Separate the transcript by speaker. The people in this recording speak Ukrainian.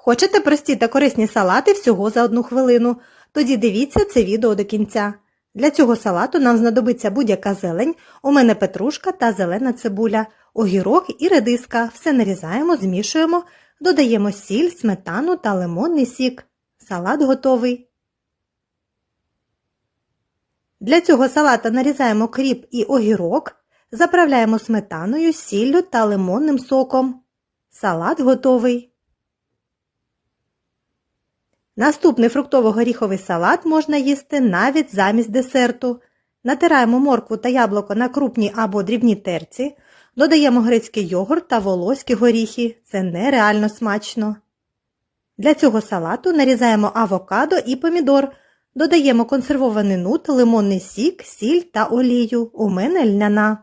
Speaker 1: Хочете прості та корисні салати всього за одну хвилину? Тоді дивіться це відео до кінця. Для цього салату нам знадобиться будь-яка зелень, у мене петрушка та зелена цибуля, огірок і редиска. Все нарізаємо, змішуємо, додаємо сіль, сметану та лимонний сік. Салат готовий. Для цього салата нарізаємо кріп і огірок, заправляємо сметаною, сіллю та лимонним соком. Салат готовий. Наступний фруктово-горіховий салат можна їсти навіть замість десерту. Натираємо моркву та яблуко на крупній або дрібній терці, додаємо грецький йогурт та волоські горіхи. Це нереально смачно. Для цього салату нарізаємо авокадо і помідор, додаємо консервований нут, лимонний сік, сіль та олію. У мене льняна.